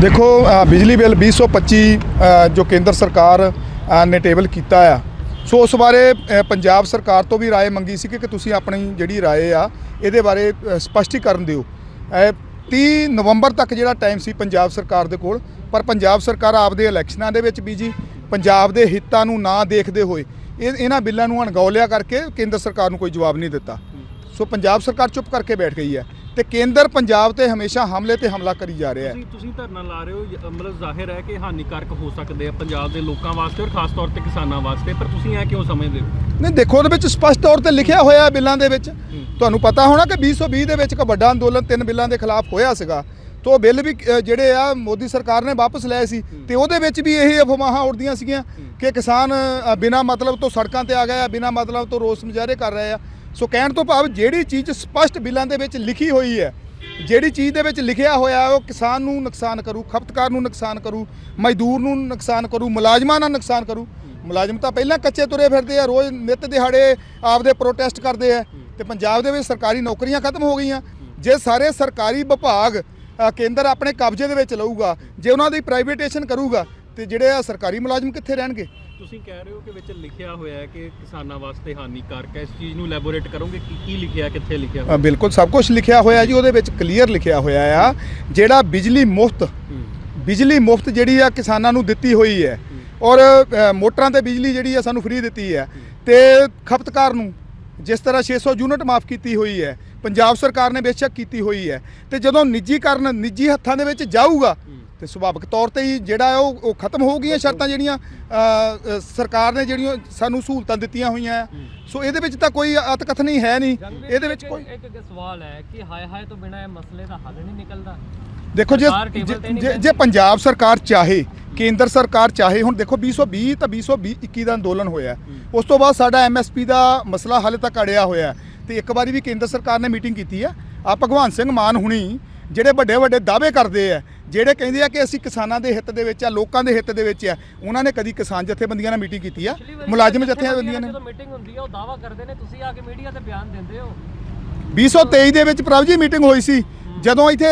ਦੇਖੋ ਅ, ਬਿਜਲੀ ਬਿੱਲ 2025 ਅ, ਜੋ ਕੇਂਦਰ ਸਰਕਾਰ ਅ, ਨੇ ਟੇਬਲ ਕੀਤਾ ਆ ਸੋ ਉਸ ਬਾਰੇ ਅ, ਪੰਜਾਬ ਸਰਕਾਰ ਤੋਂ ਵੀ رائے ਮੰਗੀ ਸੀ ਕਿ ਕਿ ਤੁਸੀਂ ਆਪਣੀ ਜਿਹੜੀ رائے ਆ ਇਹਦੇ ਬਾਰੇ ਅ, ਸਪਸ਼ਟੀਕਰਨ ਦਿਓ ਅ, 30 ਨਵੰਬਰ ਤੱਕ ਜਿਹੜਾ ਟਾਈਮ ਸੀ ਪੰਜਾਬ ਸਰਕਾਰ ਦੇ ਕੋਲ ਪਰ ਪੰਜਾਬ ਸਰਕਾਰ ਆਪਦੇ ਇਲੈਕਸ਼ਨਾਂ ਦੇ ਵਿੱਚ ਬੀਜੀ ਪੰਜਾਬ ਦੇ ਹਿੱਤਾਂ ਨੂੰ ਨਾ ਦੇਖਦੇ ਹੋਏ ਇਹ ਇਹਨਾਂ ਬਿੱਲਾਂ ਨੂੰ ਅਣਗੌਲਿਆ ਕਰਕੇ ਕੇਂਦਰ ਸਰਕਾਰ ਨੂੰ ਕੋਈ ਜਵਾਬ ਨਹੀਂ ਦਿੱਤਾ ਸੋ ਪੰਜਾਬ ਸਰਕਾਰ ਚੁੱਪ ਕਰਕੇ ਬੈਠ ਗਈ ਹੈ ਤੇ ਕੇਂਦਰ ਪੰਜਾਬ ਤੇ ਹਮੇਸ਼ਾ ਹਮਲੇ ਤੇ ਹਮਲਾ ਕਰੀ ਜਾ ਰਿਹਾ ਹੈ। ਤੁਸੀਂ ਤੁਸੀਂ ਧਰਨਾ ਲਾ ਰਹੇ ਹੋ ਮਤਲਬ ਜ਼ਾਹਿਰ ਹੈ ਕਿ ਹਾਨੀਕਾਰਕ ਹੋ ਸਕਦੇ ਆ ਪੰਜਾਬ ਦੇ ਲੋਕਾਂ ਵਾਸਤੇ ਔਰ ਖਾਸ ਤੌਰ ਤੇ ਕਿਸਾਨਾਂ ਵਾਸਤੇ ਪਰ ਤੁਸੀਂ ਇਹ ਕਿਉਂ ਸਮਝਦੇ ਹੋ? ਨਹੀਂ ਦੇਖੋ ਉਹਦੇ ਵਿੱਚ ਸਪਸ਼ਟ ਤੌਰ ਤੇ ਲਿਖਿਆ ਹੋਇਆ ਹੈ ਬਿੱਲਾਂ ਦੇ ਵਿੱਚ। ਤੁਹਾਨੂੰ ਪਤਾ ਹੋਣਾ ਕਿ 2020 ਦੇ ਵਿੱਚ ਇੱਕ ਵੱਡਾ ਅੰਦੋਲਨ ਤਿੰਨ ਬਿੱਲਾਂ ਦੇ ਖਿਲਾਫ ਹੋਇਆ ਸੀਗਾ। ਤੋਂ ਉਹ ਬਿੱਲ ਵੀ ਜਿਹੜੇ ਆ ਮੋਦੀ ਸਰਕਾਰ ਨੇ ਵਾਪਸ ਲਏ ਸੀ। ਤੇ ਉਹਦੇ ਵਿੱਚ ਵੀ ਇਹ ਅਫਵਾਹਾਂ ਉੱਡਦੀਆਂ ਸੀਗੀਆਂ ਕਿ ਕਿਸਾਨ ਬਿਨਾਂ ਮਤਲਬ ਤੋਂ ਸੜਕਾਂ ਤੇ ਆ ਗਏ ਆ ਬਿਨਾਂ ਮਤਲਬ ਤੋਂ ਰੋਸ ਮੁਜ਼ਾਹਰੇ ਕਰ ਰਹੇ ਆ। ਸੋ ਕਹਿਣ ਤੋਂ ਭਾਵ ਜਿਹੜੀ ਚੀਜ਼ ਸਪਸ਼ਟ ਬਿੱਲਾਂ ਦੇ ਵਿੱਚ ਲਿਖੀ ਹੋਈ ਹੈ, ਜਿਹੜੀ ਚੀਜ਼ ਦੇ ਵਿੱਚ ਲਿਖਿਆ ਹੋਇਆ ਉਹ ਕਿਸਾਨ ਨੂੰ ਨੁਕਸਾਨ ਕਰੂ, ਖਪਤਕਾਰ ਨੂੰ ਨੁਕਸਾਨ ਕਰੂ, ਮਜ਼ਦੂਰ ਨੂੰ ਨੁਕਸਾਨ ਕਰੂ, ਮੁਲਾਜ਼ਮਾਂ ਨੂੰ ਨੁਕਸਾਨ ਕਰੂ। ਮੁਲਾਜ਼ਮ ਤਾਂ ਪਹਿਲਾਂ ਕੱਚੇ ਤੁਰੇ ਫਿਰਦੇ ਆ, ਰੋਜ਼ ਨਿੱਤ ਦਿਹਾੜੇ ਆਪਦੇ ਪ੍ਰੋਟੈਸਟ ਕਰਦੇ ਆ ਤੇ ਪੰਜਾਬ ਦੇ ਵਿੱਚ ਸਰਕਾਰੀ ਨੌਕਰੀਆਂ ਖਤਮ ਹੋ ਗਈਆਂ। ਜੇ ਸਾਰੇ ਸਰਕਾਰੀ ਵਿਭਾਗ ਕੇਂਦਰ ਆਪਣੇ ਕਬਜ਼ੇ ਦੇ ਵਿੱਚ ਲਊਗਾ, ਜੇ ਉਹਨਾਂ ਦੀ ਪ੍ਰਾਈਵੇਟੇਸ਼ਨ ਕਰੂਗਾ, ਤੇ ਜਿਹੜੇ ਆ ਸਰਕਾਰੀ ਮੁਲਾਜ਼ਮ ਕਿੱਥੇ ਰਹਿਣਗੇ? ਤੁਸੀਂ ਕਹਿ ਰਹੇ ਹੋ ਕਿ ਵਿੱਚ ਲਿਖਿਆ ਹੋਇਆ ਹੈ ਕਿ ਕਿਸਾਨਾਂ ਵਾਸਤੇ ਹਾਨੀਕਾਰਕ ਹੈ। ਇਸ ਚੀਜ਼ ਨੂੰ ਲੈਬੋਰੇਟ ਕਰੋਗੇ ਕਿ ਕੀ ਲਿਖਿਆ ਕਿੱਥੇ ਲਿਖਿਆ ਅ, ਬਿਲਕੁਲ ਸਭ ਕੁਝ ਲਿਖਿਆ ਹੋਇਆ ਜੀ ਉਹਦੇ ਵਿੱਚ ਕਲੀਅਰ ਲਿਖਿਆ ਹੋਇਆ ਆ। ਜਿਹੜਾ ਬਿਜਲੀ ਮੁਫਤ ਬਿਜਲੀ ਮੁਫਤ ਜਿਹੜੀ ਆ ਕਿਸਾਨਾਂ ਨੂੰ ਦਿੱਤੀ ਹੋਈ ਹੈ ਔਰ ਮੋਟਰਾਂ ਤੇ ਬਿਜਲੀ ਜਿਹੜੀ ਆ ਸਾਨੂੰ ਫ੍ਰੀ ਦਿੱਤੀ ਹੈ। ਤੇ ਖਪਤਕਾਰ ਨੂੰ ਜਿਸ ਤਰ੍ਹਾਂ 600 ਯੂਨਿਟ ਮਾਫ ਕੀਤੀ ਹੋਈ ਹੈ ਪੰਜਾਬ ਸਰਕਾਰ ਨੇ ਬੇਸ਼ੱਕ ਕੀਤੀ ਹੋਈ ਹੈ। ਤੇ ਜਦੋਂ ਨਿੱਜੀਕਰਨ ਨਿੱਜੀ ਹੱਥਾਂ ਦੇ ਵਿੱਚ ਜਾਊਗਾ ਤੇ ਸੁਭਾਵਿਕ ਤੌਰ ਤੇ ਹੀ ਜਿਹੜਾ ਉਹ ਉਹ ਖਤਮ ਹੋਊਗੀਆਂ ਸ਼ਰਤਾਂ ਜਿਹੜੀਆਂ ਅ, ਅ, ਸਰਕਾਰ ਨੇ ਜਿਹੜੀਆਂ ਸਾਨੂੰ ਸਹੂਲਤਾਂ ਦਿੱਤੀਆਂ ਹੋਈਆਂ ਆ ਸੋ ਇਹਦੇ ਵਿੱਚ ਤਾਂ ਕੋਈ ਅਤਕਥ ਨਹੀਂ ਹੈ ਨਹੀਂ। ਇਹਦੇ ਵਿੱਚ ਕੋਈ ਇੱਕ ਇੱਕ ਸਵਾਲ ਹੈ ਕਿ ਹਾਏ ਹਾਏ ਤੋਂ ਬਿਨਾ ਇਹ ਮਸਲੇ ਦਾ ਹੱਲ ਨਹੀਂ ਨਿਕਲਦਾ। ਦੇਖੋ ਜੇ ਸਰਕਾਰ ਟੇਬਲ ਤੇ ਜੇ- ਨਹੀਂ ਜੇ- ਬੈਠੀ। ਜੇ ਪੰਜਾਬ ਸਰਕਾਰ ਚਾਹੇ ਕੇਂਦਰ ਸਰਕਾਰ ਚਾਹੇ ਹੁਣ ਦੇਖੋ 220 ਤਾਂ 220 21 ਦਾ ਅੰਦੋਲਨ ਹੋਇਆ ਉਸ ਤੋਂ ਬਾਅਦ ਸਾਡਾ ਐਮਐਸਪੀ ਦਾ ਮਸਲਾ ਹਾਲੇ ਤੱਕ ਅੜਿਆ ਹੋਇਆ ਹੈ। ਤੇ ਇੱਕ ਵਾਰੀ ਵੀ ਕੇਂਦਰ ਸਰਕਾਰ ਨੇ ਮੀਟਿੰਗ ਕੀਤੀ ਆ ਆ ਭਗਵਾਨ ਸਿੰਘ ਮਾਨ ਹੁਣੀ ਜਿਹੜੇ ਵੱਡੇ ਵੱਡੇ ਦਾਅਵੇ ਕਰਦੇ ਆ ਜਿਹੜੇ ਕਹਿੰਦੇ ਆ ਕਿ ਅਸੀਂ ਕਿਸਾਨਾਂ ਦੇ ਹਿੱਤ ਦੇ ਵਿੱਚ ਆ ਲੋਕਾਂ ਦੇ ਹਿੱਤ ਦੇ ਵਿੱਚ ਆ ਉਹਨਾਂ ਨੇ ਕਦੀ ਕਿਸਾਨ ਜਥੇਬੰਦੀਆਂ ਨਾਲ ਮੀਟਿੰਗ ਕੀਤੀ ਆ? ਮੁਲਾਜ਼ਮ ਜਥੇਬੰਦੀਆਂ ਨੇ। ਜਦੋਂ ਮੀਟਿੰਗ ਹੁੰਦੀ ਹੈ ਉਹ ਦਾਵਾ ਕਰਦੇ ਨੇ ਤੁਸੀਂ ਆ ਕੇ ਮੀਡੀਆ ਤੇ ਬਿਆਨ ਦਿੰਦੇ ਹੋ। 2023 ਦੇ ਵਿੱਚ ਪ੍ਰਭ ਜੀ ਮੀਟਿੰਗ ਹੋਈ ਸੀ ਜਦੋਂ ਇੱਥੇ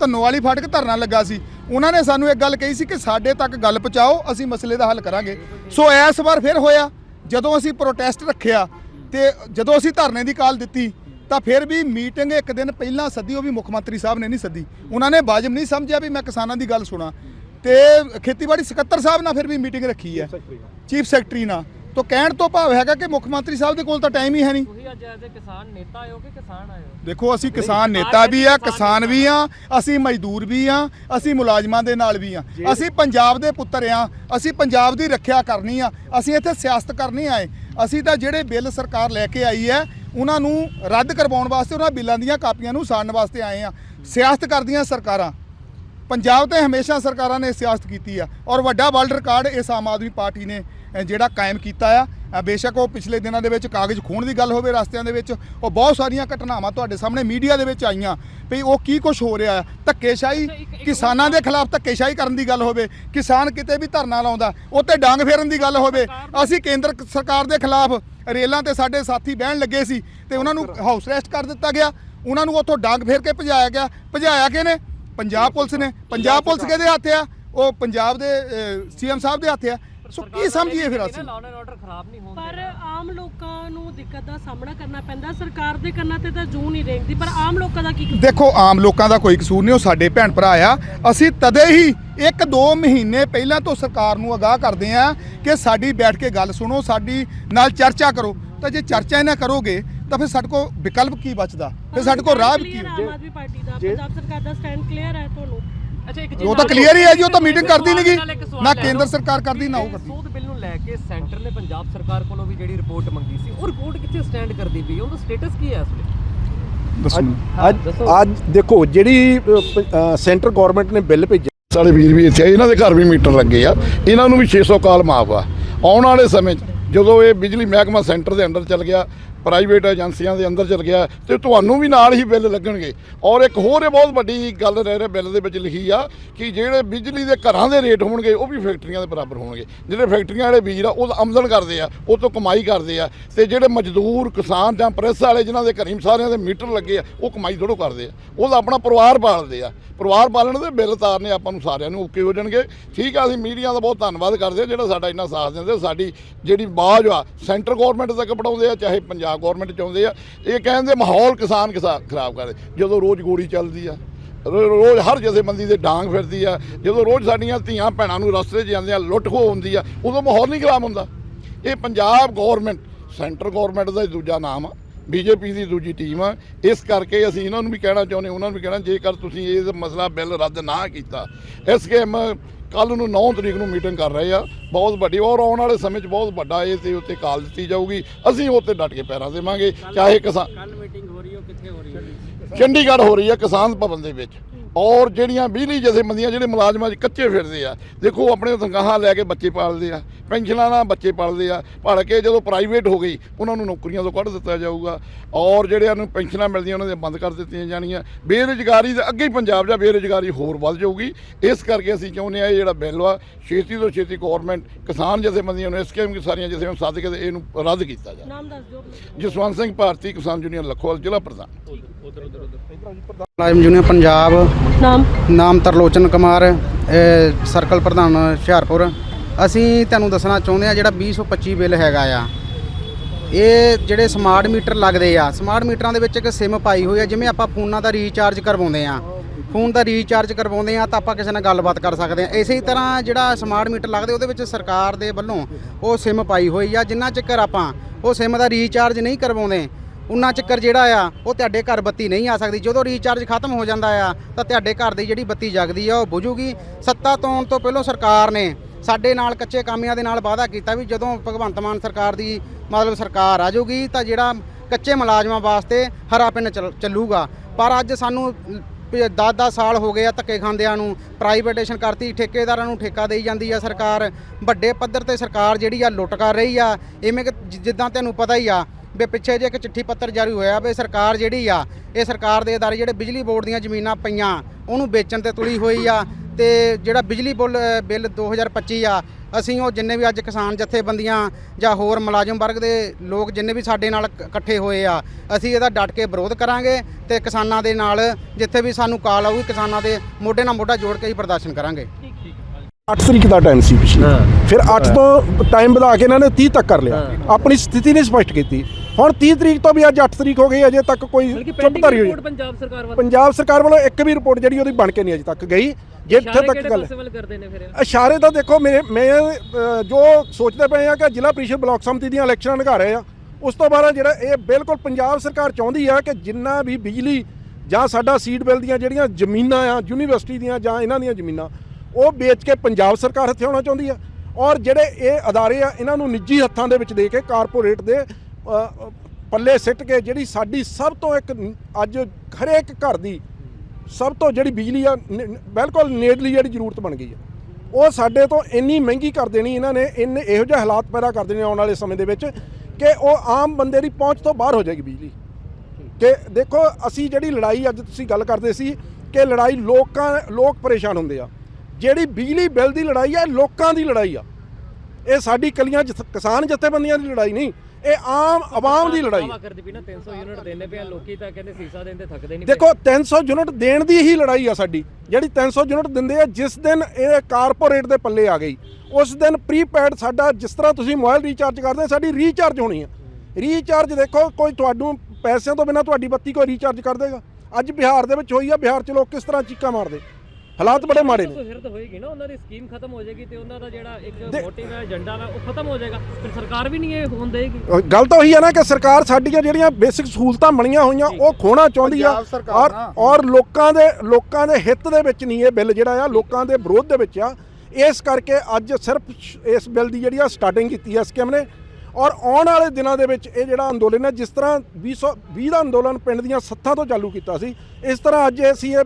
ਧੰਨੋ ਵਾਲੀ ਫਾਟਕ ਧਰਨਾ ਲੱਗਾ ਸੀ ਉਹਨਾਂ ਨੇ ਸਾਨੂੰ ਇੱਕ ਗੱਲ ਕਹੀ ਸੀ ਕਿ ਸਾਡੇ ਤੱਕ ਗੱਲ ਪਹੁੰਚਾਓ ਅਸੀਂ ਮਸਲੇ ਦਾ ਹੱਲ ਕਰਾਂਗੇ। ਸੋ ਇਸ ਵਾਰ ਫਿਰ ਹੋਇਆ ਜਦੋਂ ਅਸੀਂ ਪ੍ਰੋਟੈਸਟ ਰੱਖਿਆ ਤੇ ਜਦੋਂ ਅਸੀਂ ਧਰਨੇ ਦੀ ਕਾਲ ਦਿੱਤੀ ਤਾਂ ਫਿਰ ਵੀ ਮੀਟਿੰਗ ਇੱਕ ਦਿਨ ਪਹਿਲਾਂ ਸੱਦੀ ਉਹ ਵੀ ਮੁੱਖ ਮੰਤਰੀ ਸਾਹਿਬ ਨੇ ਨਹੀਂ ਸੱਦੀ। ਉਹਨਾਂ ਨੇ ਵਾਜਬ ਨਹੀਂ ਸਮਝਿਆ ਵੀ ਮੈਂ ਕਿਸਾਨਾਂ ਦੀ ਗੱਲ ਸੁਣਾ। ਤੇ ਖੇਤੀਬਾੜੀ ਸਕੱਤਰ ਸਾਹਿਬ ਨਾਲ ਫਿਰ ਵੀ ਮੀਟਿੰਗ ਰੱਖੀ ਹੈ। ਚੀਫ ਸੈਕਟਰੀ ਨਾਲ। ਤੋਂ ਕਹਿਣ ਤੋਂ ਭਾਵ ਹੈਗਾ ਕਿ ਮੁੱਖ ਮੰਤਰੀ ਸਾਹਿਬ ਦੇ ਕੋਲ ਤਾਂ ਟਾਈਮ ਹੀ ਹੈ ਨਹੀਂ। ਤੁਸੀਂ ਅੱਜ ਐਜ਼ ਕਿਸਾਨ ਨੇਤਾ ਆਇਓ ਕਿ ਕਿਸਾਨ ਆਇਓ ਦੇਖੋ ਅਸੀਂ ਕਿਸਾਨ ਨੇਤਾ ਵੀ ਆ ਕਿਸਾਨ ਵੀ ਆ ਅਸੀਂ ਮਜ਼ਦੂਰ ਵੀ ਆ ਅਸੀਂ ਮੁਲਾਜ਼ਮਾਂ ਦੇ ਨਾਲ ਵੀ ਆ। ਅਸੀਂ ਪੰਜਾਬ ਦੇ ਪੁੱਤਰ ਆ ਅਸੀਂ ਪੰਜਾਬ ਦੀ ਰੱਖਿਆ ਕਰਨੀ ਆ ਅਸੀਂ ਇੱਥੇ ਸਿਆਸਤ ਕਰਨੀ ਆਏ। ਅਸੀਂ ਤਾਂ ਜਿਹੜੇ ਬਿੱਲ ਸਰਕਾਰ ਲੈ ਕੇ ਆਈ ਹੈ ਉਹਨਾਂ ਨੂੰ ਰੱਦ ਕਰਵਾਉਣ ਵਾਸਤੇ, ਉਹਨਾਂ ਬਿੱਲਾਂ ਦੀਆਂ ਕਾਪੀਆਂ ਨੂੰ ਸਾੜਨ ਵਾਸਤੇ ਆਏ ਆ। ਸਿਆਸਤ ਕਰਦੀਆਂ ਸਰਕਾਰਾਂ। ਪੰਜਾਬ ਤੇ ਹਮੇਸ਼ਾ ਸਰਕਾਰਾਂ ਨੇ ਸਿਆਸਤ ਕੀਤੀ ਆ ਔਰ ਵੱਡਾ ਵਰਲਡ ਰਿਕਾਰਡ ਇਸ ਆਮ ਆਦਮੀ ਪਾਰਟੀ ਨੇ ਜਿਹੜਾ ਕਾਇਮ ਕੀਤਾ ਆ। ਬੇਸ਼ੱਕ ਉਹ ਪਿਛਲੇ ਦਿਨਾਂ ਦੇ ਵਿੱਚ ਕਾਗਜ਼ ਖੋਣ ਦੀ ਗੱਲ ਹੋਵੇ ਰਸਤਿਆਂ ਦੇ ਵਿੱਚ ਉਹ ਬਹੁਤ ਸਾਰੀਆਂ ਘਟਨਾਵਾਂ ਤੁਹਾਡੇ ਸਾਹਮਣੇ ਮੀਡੀਆ ਦੇ ਵਿੱਚ ਆਈਆਂ ਵੀ ਉਹ ਕੀ ਕੁਝ ਹੋ ਰਿਹਾ ਧੱਕੇਸ਼ਾਹੀ ਕਿਸਾਨਾਂ ਦੇ ਖਿਲਾਫ ਧੱਕੇਸ਼ਾਹੀ ਕਰਨ ਦੀ ਗੱਲ ਹੋਵੇ ਕਿਸਾਨ ਕਿਤੇ ਵੀ ਧਰਨਾ ਲਾਉਂਦਾ ਉੱਤੇ ਡਾਂਗ ਫੇਰਨ ਦੀ ਗੱਲ ਹੋਵੇ। ਅਸੀਂ ਕੇਂਦਰ ਸਰਕਾਰ ਦੇ ਖਿਲਾਫ ਰੇਲਾਂ ਤੇ ਸਾਡੇ ਸਾਥੀ ਬਹਿਣ ਲੱਗੇ ਸੀ ਤੇ ਉਹਨਾਂ ਨੂੰ ਹਾਊਸ ਅਰੈਸਟ ਕਰ ਦਿੱਤਾ ਗਿਆ। ਉਹਨਾਂ ਨੂੰ ਉੱਥੋਂ ਡਾਂਗ ਫੇਰ ਕੇ ਭਜਾਇਆ ਗਿਆ। ਭਜਾਇਆ ਕਿਹਨੇ? ਪੰਜਾਬ ਪੁਲਿਸ ਨੇ ਪੰਜਾਬ ਪੁਲਿਸ ਕਿਹਦੇ ਹੱਥ ਆ? ਉਹ ਪੰਜਾਬ ਦੇ ਸੀਐਮ ਸਾਹਿਬ ਦੇ ਹੱਥ ਆ। ਸੋ ਕੀ ਸਮਝੀਏ ਫਿਰ ਅਸੀਂ? ਲਾਅ ਐਂਡ ਆਰਡਰ ਖਰਾਬ ਨਹੀਂ ਹੋਣ ਪਰ ਆਮ ਲੋਕਾਂ ਨੂੰ ਦਿੱਕਤ ਦਾ ਸਾਹਮਣਾ ਕਰਨਾ ਪੈਂਦਾ। ਸਰਕਾਰ ਦੇ ਕੰਨਾਂ ਤੇ ਤਾਂ ਜੂ ਨਹੀਂ ਰੇਂਗਦੀ ਪਰ ਆਮ ਲੋਕਾਂ ਦਾ ਕੀ? ਦੇਖੋ ਆਮ ਲੋਕਾਂ ਦਾ ਕੋਈ ਕਸੂਰ ਨਹੀਂ ਉਹ ਸਾਡੇ ਭੈਣ ਭਰਾ ਆ। ਅਸੀਂ ਤਦੇ ਹੀ ਇੱਕ ਦੋ ਮਹੀਨੇ ਪਹਿਲਾਂ ਤੋਂ ਸਰਕਾਰ ਨੂੰ ਅਗਾਹ ਕਰਦੇ ਆ ਕਿ ਸਾਡੀ ਬੈਠ ਕੇ ਗੱਲ ਸੁਣੋ ਸਾਡੀ ਨਾਲ ਚਰਚਾ ਕਰੋ। ਤਾਂ ਜੇ ਚਰਚਾ ਇਹਨਾਂ ਕਰੋਗੇ ਤਾਂ ਫਿਰ ਸਾਡੇ ਕੋਲ ਵਿਕਲਪ ਕੀ ਬਚਦਾ? ਫਿਰ ਸਾਡੇ ਕੋਲ ਰਾਹ ਵੀ ਕੀ? Clear ਆਮ ਆਦਮੀ ਪਾਰਟੀ ਦਾ ਪੰਜਾਬ ਸਰਕਾਰ ਦਾ ਸਟੈਂਡ ਕਲੀਅਰ ਹੈ ਤੁਹਾਨੂੰ। ਅੱਛਾ ਇੱਕ ਉਹ ਤਾਂ ਕਲੀਅਰ ਹੀ ਹੈ ਜੀ ਉਹ ਤਾਂ ਮੀਟਿੰਗ ਕਰਦੀ ਨਹੀਂਗੀ ਨਾ ਕੇਂਦਰ ਸਰਕਾਰ ਕਰਦੀ ਨਾ ਉਹ ਕਰਦੀ। ਸੂਦ ਬਿੱਲ ਨੂੰ ਲੈ ਕੇ ਸੈਂਟਰ ਨੇ ਪੰਜਾਬ ਸਰਕਾਰ ਕੋਲੋਂ ਵੀ ਜਿਹੜੀ ਰਿਪੋਰਟ ਮੰਗੀ ਸੀ ਉਹ ਰਿਪੋਰਟ ਕਿੱਥੇ ਸਟੈਂਡ ਕਰਦੀ ਪਈ ਉਹਦਾ ਸਟੇਟਸ ਕੀ ਹੈ ਇਸ ਵੇਲੇ। ਅੱਜ ਦੇਖੋ ਜਿਹੜੀ ਸੈਂਟਰ ਗਵਰਨਮੈਂਟ ਨੇ ਬਿੱਲ ਭੇਜਿਆ। ਸਾਡੇ ਵੀਰ ਵੀ ਇੱਥੇ ਆ ਇਹਨਾਂ ਦੇ ਘਰ ਵੀ ਮੀਟਰ ਲੱਗੇ ਆ। ਇਹਨਾਂ ਨੂੰ ਵੀ 600 ਕਾਲ ਮਾਫ ਆ। ਆਉਣ ਵਾਲੇ ਸਮੇਂ 'ਚ ਜਦੋਂ ਇਹ ਬਿਜਲੀ ਮਹਿਕਮਾ ਸੈਂਟਰ ਦੇ ਅੰਡਰ ਚੱਲ ਗਿਆ ਪ੍ਰਾਈਵੇਟ ਏਜੰਸੀਆਂ ਦੇ ਅੰਦਰ ਚਲ ਗਿਆ ਤੇ ਤੁਹਾਨੂੰ ਵੀ ਨਾਲ ਹੀ ਬਿੱਲ ਲੱਗਣਗੇ। ਔਰ ਇੱਕ ਹੋਰ ਇਹ ਬਹੁਤ ਵੱਡੀ ਗੱਲ ਰਹਿ ਰਿਹਾ, ਬਿੱਲ ਦੇ ਵਿੱਚ ਲਿਖੀ ਆ ਕਿ ਜਿਹੜੇ ਬਿਜਲੀ ਦੇ ਘਰਾਂ ਦੇ ਰੇਟ ਹੋਣਗੇ, ਉਹ ਵੀ ਫੈਕਟਰੀਆਂ ਦੇ ਬਰਾਬਰ ਹੋਣਗੇ। ਜਿਹੜੇ ਫੈਕਟਰੀਆਂ ਵਾਲੇ ਬੀਜ ਆ, ਉਹ ਆਮਦਨ ਕਰਦੇ ਆ, ਉਹ ਤੋਂ ਕਮਾਈ ਕਰਦੇ ਆ। ਤੇ ਜਿਹੜੇ ਮਜ਼ਦੂਰ, ਕਿਸਾਨ ਜਾਂ ਪ੍ਰੈਸ ਵਾਲੇ, ਜਿਨ੍ਹਾਂ ਦੇ ਘਰੀਂ ਸਾਰਿਆਂ ਦੇ ਮੀਟਰ ਲੱਗੇ ਆ, ਉਹ ਕਮਾਈ ਥੋੜੋ ਕਰਦੇ ਆ। ਉਹ ਤਾਂ ਆਪਣਾ ਪਰਿਵਾਰ ਪਾਲਦੇ ਆ। ਪਰਿਵਾਰ ਪਾਲਣ ਦੇ ਬਿੱਲ ਤਾਰਨੇ ਆਪਾਂ ਨੂੰ ਸਾਰਿਆਂ ਨੂੰ ਓਕੇ ਹੋ ਜਾਣਗੇ। ਠੀਕ ਆ, ਅਸੀਂ ਮੀਡੀਆ ਦਾ ਬਹੁਤ ਧੰਨਵਾਦ ਕਰਦੇ ਆ, ਜਿਹੜਾ ਸਾਡਾ ਇੰਨਾ ਸਾਥ ਦਿੰਦੇ ਸਾਡੀ ਜਿਹੜੀ ਆਵਾਜ਼ ਆ, ਸੈਂਟਰ ਗਵਰਨਮੈਂਟ ਤੱਕ ਪੜਾਉਂਦੇ ਆ, ਚਾਹੇ ਪੰਜਾਬ ਗਵਰਨਮੈਂਟ ਚਾਹੁੰਦੇ ਆ, ਇਹ ਕਹਿੰਦੇ ਮਾਹੌਲ ਕਿਸਾਨ ਖਰਾਬ ਕਰਦੇ ਜਦੋਂ ਰੋਜ਼ ਗੋਲੀ ਚੱਲਦੀ ਆ ਰੋਜ਼ ਹਰ ਜਥੇਬੰਦੀ ਦੇ ਡਾਂਗ ਫਿਰਦੀ ਆ, ਜਦੋਂ ਰੋਜ਼ ਸਾਡੀਆਂ ਧੀਆਂ ਭੈਣਾਂ ਨੂੰ ਰਸਤੇ 'ਚ ਜਾਂਦੇ ਆ ਲੁੱਟ ਖੋਹ ਹੁੰਦੀ ਆ, ਉਦੋਂ ਮਾਹੌਲ ਨਹੀਂ ਖਰਾਬ ਹੁੰਦਾ। ਇਹ ਪੰਜਾਬ ਗਵਰਨਮੈਂਟ ਸੈਂਟਰ ਗਵਰਨਮੈਂਟ ਦਾ ਦੂਜਾ ਨਾਮ ਆ ਬੀਜੇਪੀ ਦੀ ਦੂਜੀ ਟੀਮ ਆ। ਇਸ ਕਰਕੇ ਅਸੀਂ ਇਹਨਾਂ ਨੂੰ ਵੀ ਕਹਿਣਾ ਚਾਹੁੰਦੇ ਉਹਨਾਂ ਨੂੰ ਵੀ ਕਹਿਣਾ, ਜੇਕਰ ਤੁਸੀਂ ਇਹ ਮਸਲਾ ਬਿੱਲ ਰੱਦ ਨਾ ਕੀਤਾ ਐਸਕੇਐਮ ਕੱਲ ਨੂੰ 9 ਤਰੀਕ ਨੂੰ ਮੀਟਿੰਗ ਕਰ ਰਹੇ ਆ ਬਹੁਤ ਵੱਡੀ ਔਰ ਆਉਣ ਵਾਲੇ ਸਮੇਂ 'ਚ ਬਹੁਤ ਵੱਡਾ ਇਹ ਤੇ ਉੱਤੇ ਕਾਲ ਦਿੱਤੀ ਜਾਊਗੀ ਅਸੀਂ ਉਹ ਤੇ ਡਟ ਕੇ ਪੈਰਾਂ ਦੇਵਾਂਗੇ ਚਾਹੇ ਕਿਸਾਨ ਕੱਲ ਮੀਟਿੰਗ ਹੋ ਰਹੀ ਹੈ ਕਿੱਥੇ ਹੋ ਰਹੀ ਹੈ? ਚੰਡੀਗੜ੍ਹ ਹੋ ਰਹੀ ਹੈ ਕਿਸਾਨ ਭਵਨ ਦੇ ਵਿੱਚ ਔਰ ਜਿਹੜੀਆਂ ਬਿਜਲੀ ਜਥੇਬੰਦੀਆਂ ਜਿਹੜੇ ਮੁਲਾਜ਼ਮਾਂ 'ਚ ਕੱਚੇ ਫਿਰਦੇ ਆ ਦੇਖੋ ਆਪਣੇ ਤਨਖਾਹਾਂ ਲੈ ਕੇ ਬੱਚੇ ਪਾਲਦੇ ਆ ਪੈਨਸ਼ਨਾਂ ਨਾਲ ਬੱਚੇ ਪਾਲਦੇ ਆ ਭੜ ਕੇ ਜਦੋਂ ਪ੍ਰਾਈਵੇਟ ਹੋ ਗਈ ਉਹਨਾਂ ਨੂੰ ਨੌਕਰੀਆਂ ਤੋਂ ਕੱਢ ਦਿੱਤਾ ਜਾਊਗਾ ਔਰ ਜਿਹੜਿਆਂ ਨੂੰ ਪੈਨਸ਼ਨਾਂ ਮਿਲਦੀਆਂ ਉਹਨਾਂ ਦੇ ਬੰਦ ਕਰ ਦਿੱਤੀਆਂ ਜਾਣੀਆਂ ਬੇਰੁਜ਼ਗਾਰੀ ਦੇ ਅੱਗੇ ਹੀ ਪੰਜਾਬ 'ਚ ਬੇਰੁਜ਼ਗਾਰੀ ਹੋਰ ਵੱਧ ਜਾਊਗੀ ਇਸ ਕਰਕੇ ਅਸੀਂ ਚਾਹੁੰਦੇ ਆ ਇਹ ਜਿਹੜਾ ਬਿੱਲ ਆ ਛੇਤੀ ਤੋਂ ਛੇਤੀ ਗਵਰਨਮੈਂਟ ਕਿਸਾਨ ਜਥੇਬੰਦੀਆਂ ਨੂੰ ਐਸਕੇਐਮ ਸਾਰੀਆਂ ਜਥੇਬੰਦੀਆਂ ਸੱਦ ਕੇ ਤੇ ਇਹਨੂੰ ਰੱਦ ਕੀਤਾ ਜਾਵੇ। ਨਾਮ ਦੱਸ ਦਿਓ। ਜਸਵੰਤ ਸਿੰਘ ਭਾਰਤੀ ਕਿਸਾਨ ਯੂਨੀਅਨ ਲਖੋਵਾਲ ਜ਼ਿਲ੍ਹਾ ਪ੍ਰਧਾਨ। ਉਧਰ ਉਧਰ ਉਧਰ ਮੁਲਾਜ਼ਮ ਯੂਨੀਅਨ ਪੰਜਾਬ। ਨਾਮ? ਨਾਮ ਤਰਲੋਚਨ ਕੁਮਾਰ ਇਹ ਸਰਕਲ ਪ੍ਰਧਾਨ ਹੁਸ਼ਿਆਰਪੁਰ। ਅਸੀਂ ਤੁਹਾਨੂੰ ਦੱਸਣਾ ਚਾਹੁੰਦੇ ਆ ਜਿਹੜਾ 2025 ਬਿੱਲ ਹੈਗਾ ਆ ਇਹ ਜਿਹੜੇ ਸਮਾਰਟ ਮੀਟਰ ਲੱਗਦੇ ਆ ਸਮਾਰਟ ਮੀਟਰਾਂ ਦੇ ਵਿੱਚ ਇੱਕ ਸਿਮ ਪਾਈ ਹੋਈ ਆ ਜਿਵੇਂ ਆਪਾਂ ਫੋਨਾਂ ਦਾ ਰੀਚਾਰਜ ਕਰਵਾਉਂਦੇ ਆ। ਫੋਨ ਦਾ ਰੀਚਾਰਜ ਕਰਵਾਉਂਦੇ ਆ ਤਾਂ ਆਪਾਂ ਕਿਸੇ ਨਾਲ ਗੱਲਬਾਤ ਕਰ ਸਕਦੇ ਆ। ਇਸੇ ਤਰ੍ਹਾਂ ਜਿਹੜਾ ਸਮਾਰਟ ਮੀਟਰ ਲੱਗਦੇ, ਉਹਦੇ ਵਿੱਚ ਸਰਕਾਰ ਦੇ ਵੱਲੋਂ ਉਹ ਸਿਮ ਪਾਈ ਹੋਈ ਆ। ਜਿੰਨਾ ਚੱਕਰ ਆਪਾਂ ਉਹ ਸਿਮ ਦਾ ਰੀਚਾਰਜ ਨਹੀਂ ਕਰਵਾਉਂਦੇ, ਉਨਾ ਚੱਕਰ ਜਿਹੜਾ ਆ, ਉਹ ਤੁਹਾਡੇ ਘਰ ਬੱਤੀ ਨਹੀਂ ਆ ਸਕਦੀ। ਜਦੋਂ ਰੀਚਾਰਜ ਖਤਮ ਹੋ ਜਾਂਦਾ ਆ, ਤਾਂ ਤੁਹਾਡੇ ਘਰ ਦੀ ਜਿਹੜੀ ਬੱਤੀ ਜਗਦੀ ਆ, ਉਹ ਬੁਝੂਗੀ। ਸੱਤਾ ਤੋਂ ਆਉਣ ਤੋਂ ਪਹਿਲਾਂ ਸਰਕਾਰ ਨੇ ਸਾਡੇ ਨਾਲ ਕੱਚੇ ਕਾਮਿਆਂ ਦੇ ਨਾਲ ਵਾਅਦਾ ਕੀਤਾ ਵੀ ਜਦੋਂ ਭਗਵੰਤ ਮਾਨ ਸਰਕਾਰ ਦੀ ਮਤਲਬ ਸਰਕਾਰ ਆ ਜਾਊਗੀ ਤਾਂ ਜਿਹੜਾ ਕੱਚੇ ਮੁਲਾਜ਼ਮਾਂ ਵਾਸਤੇ ਹਰਾ ਪਿੰਨ ਚੱਲ- ਚੱਲੂਗਾ। ਪਰ ਅੱਜ ਸਾਨੂੰ 10-10 ਸਾਲ ਹੋ ਗਏ ਆ ਧੱਕੇ ਖਾਂਦਿਆਂ ਨੂੰ ਪ੍ਰਾਈਵੇਟੇਸ਼ਨ ਕਰਤੀ, ਠੇਕੇਦਾਰਾਂ ਨੂੰ ਠੇਕਾ ਦੇਈ ਜਾਂਦੀ ਆ ਸਰਕਾਰ। ਵੱਡੇ ਪੱਧਰ ਤੇ ਸਰਕਾਰ ਜਿਹੜੀ ਆ ਲੁੱਟ ਕਰ ਰਹੀ ਆ। ਇਵੇਂ ਕਿ ਜਿੱਦਾਂ ਤੈਨੂੰ ਪਤਾ ਹੀ ਆ ਵੀ ਪਿੱਛੇ ਜੇ ਇੱਕ ਚਿੱਠੀ ਪੱਤਰ ਜਾਰੀ ਹੋਇਆ ਵੀ ਸਰਕਾਰ ਜਿਹੜੀ ਆ, ਇਹ ਸਰਕਾਰ ਦੇ ਅਦਾਰੇ ਜਿਹੜੇ ਬਿਜਲੀ ਬੋਰਡ ਦੀਆਂ ਜ਼ਮੀਨਾਂ ਪਈਆਂ, ਉਹਨੂੰ ਵੇਚਣ ਤੇ ਤੁਲੀ ਹੋਈ ਆ। ਤੇ ਜਿਹੜਾ ਬਿਜਲੀ ਬੁੱਲ ਬਿੱਲ 2025 ਆ ਅਸੀਂ ਉਹ ਜਿੰਨੇ ਵੀ ਅੱਜ ਕਿਸਾਨ ਜਥੇਬੰਦੀਆਂ ਜਾਂ ਹੋਰ ਮੁਲਾਜ਼ਮ ਵਰਗ ਦੇ ਲੋਕ ਜਿੰਨੇ ਵੀ ਸਾਡੇ ਨਾਲ ਇਕੱਠੇ ਹੋਏ ਆ ਅਸੀਂ ਇਹਦਾ ਡਟ ਕੇ ਵਿਰੋਧ ਕਰਾਂਗੇ ਤੇ ਕਿਸਾਨਾਂ ਦੇ ਨਾਲ ਜਿੱਥੇ ਵੀ ਸਾਨੂੰ ਕਾਲ ਆਊਗੀ ਕਿਸਾਨਾਂ ਦੇ ਮੋਢੇ ਨਾਲ ਮੋਢਾ ਜੋੜ ਕੇ ਹੀ ਪ੍ਰਦਰਸ਼ਨ ਕਰਾਂਗੇ। 8 ਤਰੀਕ ਦਾ ਟਾਈਮ ਸੀ ਪਿਛਲੇ। ਫਿਰ 8 ਤੋਂ ਟਾਈਮ ਵਧਾ ਕੇ ਇਹਨਾਂ ਨੇ 30 ਤੱਕ ਕਰ ਲਿਆ। ਆਪਣੀ ਸਥਿਤੀ ਨਹੀਂ ਸਪਸ਼ਟ ਕੀਤੀ। ਹੁਣ 30 ਤਰੀਕ ਤੋਂ ਵੀ ਅੱਜ 8 ਤਰੀਕ ਹੋ ਗਈ ਅਜੇ ਤੱਕ ਕੋਈ ਚੁੱਪ ਪੈਂਡਿੰਗ ਧਰੀ ਹੋਈ। ਰਿਪੋਰਟ ਪੰਜਾਬ ਸਰਕਾਰ ਵੱਲੋਂ। ਪੰਜਾਬ ਸਰਕਾਰ ਵੱਲੋਂ ਇੱਕ ਵੀ ਰਿਪੋਰਟ ਜਿਹੜੀ ਉਹਦੀ ਬਣ ਕੇ ਨਹੀਂ ਅਜੇ ਤੱਕ ਗਈ। ਜਿੱਥੇ ਤੱਕ ਗੱਲ ਪਾਸੇ ਵੱਲ ਕਰਦੇ ਨੇ ਫਿਰ ਇਹ? ਇਸ਼ਾਰੇ ਤਾਂ ਦੇਖੋ ਮੇਰੇ ਮੈਂ ਅ, ਜੋ ਸੋਚਦੇ ਪਏ ਆ ਕਿ ਜ਼ਿਲ੍ਹਾ ਪ੍ਰੀਸ਼ਦ ਬਲਾਕ ਸਮਿਤੀ ਦੀਆਂ ਇਲੈਕਸ਼ਨਾਂ ਲਗਾ ਰਹੇ ਆ ਉਸ ਤੋਂ ਬਾਅਦ ਜਿਹੜਾ ਇਹ ਬਿਲਕੁਲ ਪੰਜਾਬ ਸਰਕਾਰ ਚਾਹੁੰਦੀ ਆ ਕਿ ਜਿੰਨਾ ਵੀ ਬਿਜਲੀ ਜਾਂ ਸਾਡਾ ਸੀਡ ਬਿੱਲ ਦੀਆਂ ਜਿਹੜੀਆਂ ਜ਼ਮੀਨਾਂ ਆ ਯੂਨੀਵਰਸਿਟੀ ਦੀਆਂ ਜਾਂ ਇਹਨਾਂ ਦੀਆਂ ਜ਼ਮੀਨਾਂ ਉਹ ਵੇਚ ਕੇ ਪੰਜਾਬ ਸਰਕਾਰ ਹੱਥੇ ਹੋਣਾ ਚਾਹੁੰਦੀ ਆ ਔਰ ਜਿਹੜੇ ਇਹ ਅਦਾਰੇ ਆ ਇਹਨਾਂ ਨੂੰ ਨਿੱਜੀ ਹੱਥਾਂ ਦੇ ਵਿੱਚ ਦੇ ਕੇ ਕਾਰਪੋਰੇਟ ਦੇ ਅ, ਅ, ਪੱਲੇ ਸਿੱਟ ਕੇ ਜਿਹੜੀ ਸਾਡੀ ਸਭ ਤੋਂ ਇੱਕ ਨ- ਅੱਜ ਹਰੇਕ ਘਰ ਦੀ ਸਭ ਤੋਂ ਜਿਹੜੀ ਬਿਜਲੀ ਆ, ਨ- ਨ- ਬਿਲਕੁਲ ਨੇੜਲੀ ਜਿਹੜੀ ਜ਼ਰੂਰਤ ਬਣ ਗਈ ਆ। ਉਹ ਸਾਡੇ ਤੋਂ ਇੰਨੀ ਮਹਿੰਗੀ ਕਰ ਦੇਣੀ ਇਹਨਾਂ ਨੇ, ਇੰਨੇ ਇਹੋ ਜਿਹੇ ਹਾਲਾਤ ਪੈਦਾ ਕਰ ਦੇਣੇ ਆਉਣ ਵਾਲੇ ਸਮੇਂ ਦੇ ਵਿੱਚ ਕਿ ਉਹ ਆਮ ਬੰਦੇ ਦੀ ਪਹੁੰਚ ਤੋਂ ਬਾਹਰ ਹੋ ਜਾਏਗੀ ਬਿਜਲੀ। ਕਿ ਦੇਖੋ, ਅਸੀਂ ਜਿਹੜੀ ਲੜਾਈ ਅੱਜ ਤੁਸੀਂ ਗੱਲ ਕਰਦੇ ਸੀ ਕਿ ਲੜਾਈ ਲੋਕਾਂ, ਲੋਕ ਪਰੇਸ਼ਾਨ ਹੁੰਦੇ ਆ। ਜਿਹੜੀ ਬਿਜਲੀ ਬਿੱਲ ਦੀ ਲੜਾਈ ਆ, ਇਹ ਲੋਕਾਂ ਦੀ ਲੜਾਈ ਆ। ਇਹ ਸਾਡੀ ਕਲੀਆਂ ਜਥ- ਕਿਸਾਨ ਜਥੇਬੰਦੀਆਂ ਦੀ ਲੜਾਈ ਨਹੀਂ। ਇਹ ਆਮ ਆਵਾਮ ਦੀ ਲੜਾਈ ਆ ਦਾਅਵਾ ਕਰਦੀ ਵੀ ਨਾ 300 ਯੂਨਿਟ ਦੇਣੇ ਪਏ ਆ, ਲੋਕੀ ਤਾਂ ਕਹਿੰਦੇ ਸੀਸਾ ਦੇਣ ਥੱਕਦੇ ਨਹੀਂ ਦੇਖੋ 300 ਯੂਨਿਟ ਦੇਣ ਦੀ ਹੀ ਲੜਾਈ ਆ ਸਾਡੀ। ਜਿਹੜੀ 300 ਯੂਨਿਟ ਦਿੰਦੇ ਆ ਜਿਸ ਦਿਨ ਇਹ ਕਾਰਪੋਰੇਟ ਦੇ ਪੱਲੇ ਆ ਗਈ ਉਸ ਦਿਨ ਪ੍ਰੀਪੇਡ ਸਾਡਾ ਜਿਸ ਤਰ੍ਹਾਂ ਤੁਸੀਂ ਮੋਬਾਈਲ ਰੀਚਾਰਜ ਕਰਦੇ ਆ, ਸਾਡੀ ਰੀਚਾਰਜ ਹੋਣੀ ਆ। ਰੀਚਾਰਜ ਦੇਖੋ ਕੋਈ ਤੁਹਾਨੂੰ ਪੈਸਿਆਂ ਤੋਂ ਬਿਨਾ ਤੁਹਾਡੀ ਬੱਤੀ ਕੋਈ ਰੀਚਾਰਜ ਕਰ ਦੇਗਾ। ਅੱਜ ਬਿਹਾਰ ਦੇ ਵਿੱਚ ਹੋਈ ਆ ਬਿਹਾਰ 'ਚ ਲੋਕ ਕਿਸ ਤਰ੍ਹਾਂ ਚੀਕਾਂ ਮਾਰਦੇ? ਹਾਲਾਤ ਬੜੇ ਮਾੜੇ ਨੇ। ਸੁਹਿਰਦ ਹੋਏਗੀ ਨਾ ਉਹਨਾਂ ਦੀ ਸਕੀਮ ਖਤਮ ਹੋ ਜਾਏਗੀ ਤੇ ਉਹਨਾਂ ਦਾ ਜਿਹੜਾ ਇੱਕ ਮੋਟਿਵ ਹੈ ਏਜੰਡਾ ਵਾ ਉਹ ਖਤਮ ਹੋ ਜਾਏਗਾ। ਫਿਰ ਸਰਕਾਰ ਵੀ ਨਹੀਂ ਇਹ ਹੋਣ ਦੇਗੀ ਗੱਲ ਤਾਂ ਉਹੀ ਹੈ ਨਾ ਕਿ ਸਰਕਾਰ ਸਾਡੀਆਂ ਜਿਹੜੀਆਂ ਬੇਸਿਕ ਸਹੂਲਤਾਂ ਬਣੀਆਂ ਹੋਈਆਂ ਉਹ ਖੋਣਾ ਚਾਹੁੰਦੀ ਆ। ਔਰ। ਔਰ ਲੋਕਾਂ ਦੇ ਲੋਕਾਂ ਦੇ ਹਿੱਤ ਦੇ ਵਿੱਚ ਨਹੀਂ ਇਹ ਬਿੱਲ ਜਿਹੜਾ ਆ ਲੋਕਾਂ ਦੇ ਵਿਰੋਧ ਦੇ ਵਿੱਚ ਆ। ਇਸ ਕਰਕੇ ਅੱਜ ਸਿਰਫ ਇਸ ਬਿੱਲ ਦੀ ਜਿਹੜੀ ਆ ਸਟਾਰਟਿੰਗ ਕੀਤੀ ਆ ਸਕੀਮ ਨੇ। ਔਰ ਆਉਣ ਵਾਲੇ ਦਿਨਾਂ ਦੇ ਵਿੱਚ ਇਹ ਜਿਹੜਾ ਅੰਦੋਲਨ ਹੈ ਜਿਸ ਤਰ੍ਹਾਂ 2020 ਦਾ ਅੰਦੋਲਨ ਪਿੰਡ ਦੀਆਂ ਸੱਥਾਂ ਤੋਂ ਚਾਲੂ ਕੀਤਾ ਸੀ ਇਸ ਤਰ੍ਹਾਂ ਅੱਜ ਅਸੀਂ ਇਹ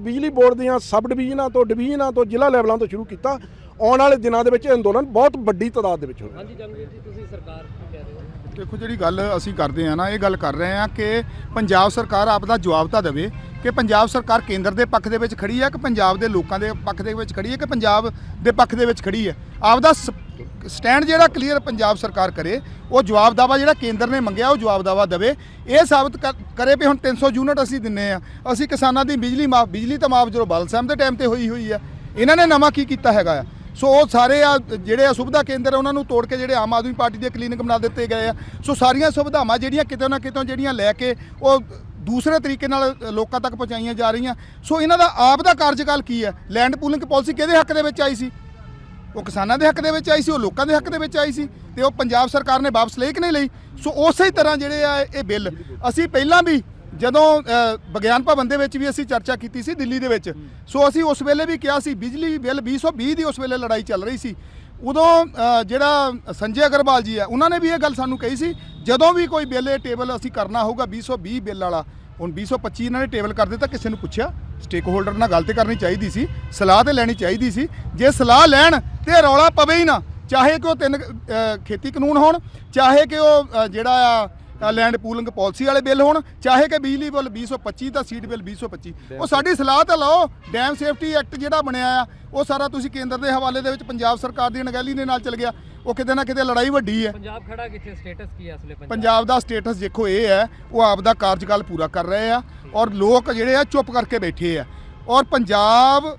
ਬਿਜਲੀ ਬੋਰਡ ਦੀਆਂ ਸਬ ਡਿਵੀਜ਼ਨਾਂ ਤੋਂ ਡਿਵੀਜ਼ਨਾਂ ਤੋਂ ਜ਼ਿਲ੍ਹਾ ਲੈਵਲਾਂ ਤੋਂ ਸ਼ੁਰੂ ਕੀਤਾ। ਆਉਣ ਵਾਲੇ ਦਿਨਾਂ ਦੇ ਵਿੱਚ ਇਹ ਅੰਦੋਲਨ ਬਹੁਤ ਵੱਡੀ ਤਾਦਾਦ ਦੇ ਵਿੱਚ ਹੋਵੇਗਾ। ਹਾਂਜੀ ਜੰਗਵੀਰ ਜੀ ਤੁਸੀਂ ਸਰਕਾਰ ਕੀ ਕਹਿ ਰਹੇ ਹੋ? ਦੇਖੋ ਜਿਹੜੀ ਗੱਲ ਅਸੀਂ ਕਰਦੇ ਆ ਨਾ ਇਹ ਗੱਲ ਕਰ ਰਹੇ ਆ ਕਿ ਪੰਜਾਬ ਸਰਕਾਰ ਆਪ ਦਾ ਜਵਾਬ ਤਾਂ ਦੇਵੇ ਕਿ ਪੰਜਾਬ ਸਰਕਾਰ ਕੇਂਦਰ ਦੇ ਪੱਖ ਦੇ ਵਿੱਚ ਖੜੀ ਹੈ ਕਿ ਪੰਜਾਬ ਦੇ ਲੋਕਾਂ ਦੇ ਪੱਖ ਦੇ ਵਿੱਚ ਖੜੀ ਹੈ ਕਿ ਪੰਜਾਬ ਦੇ ਪੱਖ ਦੇ ਵਿੱਚ ਖੜੀ ਹੈ। ਆਪ ਦਾ ਸਟੈਂਡ ਜਿਹੜਾ ਕਲੀਅਰ ਪੰਜਾਬ ਸਰਕਾਰ ਕਰੇ ਉਹ ਜਵਾਬ ਦਾਵਾ ਜਿਹੜਾ ਕੇਂਦਰ ਨੇ ਮੰਗਿਆ ਉਹ ਜਵਾਬ ਦਾਵਾ। ਦੇਵੇ ਇਹ ਸਾਬਤ ਕਰ- ਕਰੇ ਵੀ ਹੁਣ 300 ਯੂਨਿਟ ਅਸੀਂ ਦਿੰਨੇ ਆ। ਅਸੀਂ ਕਿਸਾਨਾਂ ਦੀ ਬਿਜਲੀ ਮਾਫ ਬਿਜਲੀ ਤਾਂ ਮਾਫ ਜਦੋਂ ਬਾਦਲ ਸਾਹਿਬ ਦੇ ਟਾਈਮ ਤੇ ਹੋਈ ਹੋਈ ਆ ਇਹਨਾਂ ਨੇ ਨਵਾਂ ਕੀ ਕੀਤਾ ਹੈਗਾ ਆ? ਸੋ ਉਹ ਸਾਰੇ ਆ ਜਿਹੜੇ ਆ ਸੁਵਿਧਾ ਕੇਂਦਰ ਆ, ਉਹਨਾਂ ਨੂੰ ਤੋੜ ਕੇ ਜਿਹੜੇ ਆਮ ਆਦਮੀ ਪਾਰਟੀ ਦੇ ਕਲੀਨਿਕ ਬਣਾ ਦਿੱਤੇ ਗਏ ਆ। ਸੋ ਸਾਰੀਆਂ ਸੁਵਿਧਾਵਾਂ ਜਿਹੜੀਆਂ ਕਿਤੇ ਨਾ ਕਿਤੇ ਜਿਹੜੀਆਂ ਲੈ ਕੇ ਉਹ ਦੂਸਰੇ ਤਰੀਕੇ ਨਾਲ ਲੋਕਾਂ ਤੱਕ ਪਹੁੰਚਾਈਆਂ ਜਾ ਰਹੀਆਂ। ਸੋ ਇਹਨਾਂ ਦਾ ਆਪ ਦਾ ਕਾਰਜਕਾਲ ਕੀ ਹੈ ਲੈਂਡ ਪੂਲਿੰਗ ਪਾਲਿਸੀ ਕਿਹਦੇ ਹੱਕ ਦੇ ਵਿੱਚ ਆਈ ਸੀ? ਉਹ ਕਿਸਾਨਾਂ ਦੇ ਹੱਕ ਦੇ ਵਿੱਚ ਆਈ ਸੀ, ਉਹ ਲੋਕਾਂ ਦੇ ਹੱਕ ਦੇ ਵਿੱਚ ਆਈ ਸੀ ਤੇ ਉਹ ਪੰਜਾਬ ਸਰਕਾਰ ਨੇ ਵਾਪਸ ਲਈ ਕਿ ਨਹੀਂ ਲਈ? ਸੋ ਉਸੇ ਤਰ੍ਹਾਂ ਜਿਹੜੇ ਆ ਇਹ ਬਿੱਲ, ਅਸੀਂ ਪਹਿਲਾਂ ਵੀ ਜਦੋਂ ਵਿਗਿਆਨ ਭਵਨ ਦੇ ਵਿੱਚ ਵੀ ਅਸੀਂ ਚਰਚਾ ਕੀਤੀ ਸੀ ਦਿੱਲੀ ਦੇ ਵਿੱਚ, ਸੋ ਅਸੀਂ ਉਸ ਵੇਲੇ ਵੀ ਕਿਹਾ ਸੀ, ਬਿਜਲੀ ਬਿੱਲ 2020 ਦੀ ਉਸ ਵੇਲੇ ਲੜਾਈ ਚੱਲ ਰਹੀ ਸੀ। ਉਦੋਂ ਜਿਹੜਾ ਸੰਜੇ ਅਗਰਵਾਲ ਜੀ ਆ, ਉਹਨਾਂ ਨੇ ਵੀ ਇਹ ਗੱਲ ਸਾਨੂੰ ਕਹੀ ਸੀ, ਜਦੋਂ ਵੀ ਕੋਈ ਬਿੱਲ ਇਹ ਟੇਬਲ ਅਸੀਂ ਕਰਨਾ ਹੋਊਗਾ 2020 ਬਿੱਲ ਵਾਲਾ, ਹੁਣ 2025 ਇਹਨਾਂ ਨੇ ਟੇਬਲ ਕਰ ਦਿੱਤਾ, ਕਿਸੇ ਨੂੰ ਪੁੱਛਿਆ? ਸਟੇਕ ਹੋਲਡਰ ਨਾਲ ਗੱਲ ਤੇ ਕਰਨੀ ਚਾਹੀਦੀ ਸੀ ਸਲਾਹ ਤੇ ਲੈਣੀ ਚਾਹੀਦੀ ਸੀ। ਜੇ ਸਲਾਹ ਲੈਣ ਤੇ ਰੌਲਾ ਪਵੇ ਹੀ ਨਾ ਚਾਹੇ ਕਿ ਉਹ ਤਿੰਨ ਅ, ਖੇਤੀ ਕਾਨੂੰਨ ਹੋਣ ਚਾਹੇ ਕਿ ਉਹ ਅ, ਜਿਹੜਾ ਆ ਲੈਂਡ ਪੂਲਿੰਗ ਪਾਲਿਸੀ ਵਾਲੇ ਬਿੱਲ ਹੋਣ ਚਾਹੇ ਕਿ ਬਿਜਲੀ ਬਿੱਲ 2025 ਦਾ ਸੀਡ ਬਿੱਲ 2025 ਉਹ ਸਾਡੀ ਸਲਾਹ ਤਾਂ ਲਓ। ਡੈਮ ਸੇਫਟੀ ਐਕਟ ਜਿਹੜਾ ਬਣਿਆ ਆ ਉਹ ਸਾਰਾ ਤੁਸੀਂ ਕੇਂਦਰ ਦੇ ਹਵਾਲੇ ਦੇ ਵਿੱਚ ਪੰਜਾਬ ਸਰਕਾਰ ਦੀ ਅਣਗਹਿਲੀ ਦੇ ਨਾਲ ਚੱਲ ਗਿਆ। ਉਹ ਕਿਤੇ ਨਾ ਕਿਤੇ ਲੜਾਈ ਵੱਡੀ ਹੈ। ਪੰਜਾਬ ਖੜਾ ਕਿੱਥੇ? ਸਟੇਟਸ ਕੀ ਹੈ ਇਸ ਵੇਲੇ ਪੰਜਾਬ? ਦਾ ਸਟੇਟਸ ਦੇਖੋ ਇਹ ਹੈ ਉਹ ਆਪ ਦਾ ਕਾਰਜਕਾਲ ਪੂਰਾ ਕਰ ਰਹੇ ਆ। ਔਰ ਲੋਕ ਜਿਹੜੇ ਆ ਚੁੱਪ ਕਰਕੇ ਬੈਠੇ ਆ। ਔਰ ਪੰਜਾਬ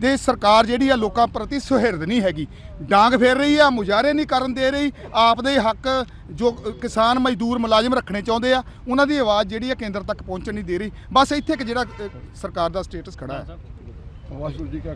ਦੇ ਸਰਕਾਰ ਜਿਹੜੀ ਆ ਲੋਕਾਂ ਪ੍ਰਤੀ ਸੁਹਿਰਦ ਨਹੀਂ ਹੈਗੀ। ਡਾਂਗ ਫੇਰ ਰਹੀ ਆ, ਮੁਜ਼ਾਹਰੇ ਨਹੀਂ ਕਰਨ ਦੇ ਰਹੀ। ਆਪ ਦੇ ਹੱਕ ਜੋ ਕਿਸਾਨ ਮਜ਼ਦੂਰ ਮੁਲਾਜ਼ਮ ਰੱਖਣੇ ਚਾਹੁੰਦੇ ਆ, ਉਹਨਾਂ ਦੀ ਆਵਾਜ਼ ਜਿਹੜੀ ਆ ਕੇਂਦਰ ਤੱਕ ਪਹੁੰਚਣ ਨਹੀਂ ਦੇ ਰਹੀ। ਬਸ ਇੱਥੇ ਇੱਕ ਜਿਹੜਾ ਸਰਕਾਰ ਦਾ ਸਟੇਟਸ ਖੜਾ ਹੈ। ਵਾਹਿਗੁਰੂ ਜੀ ਕਾ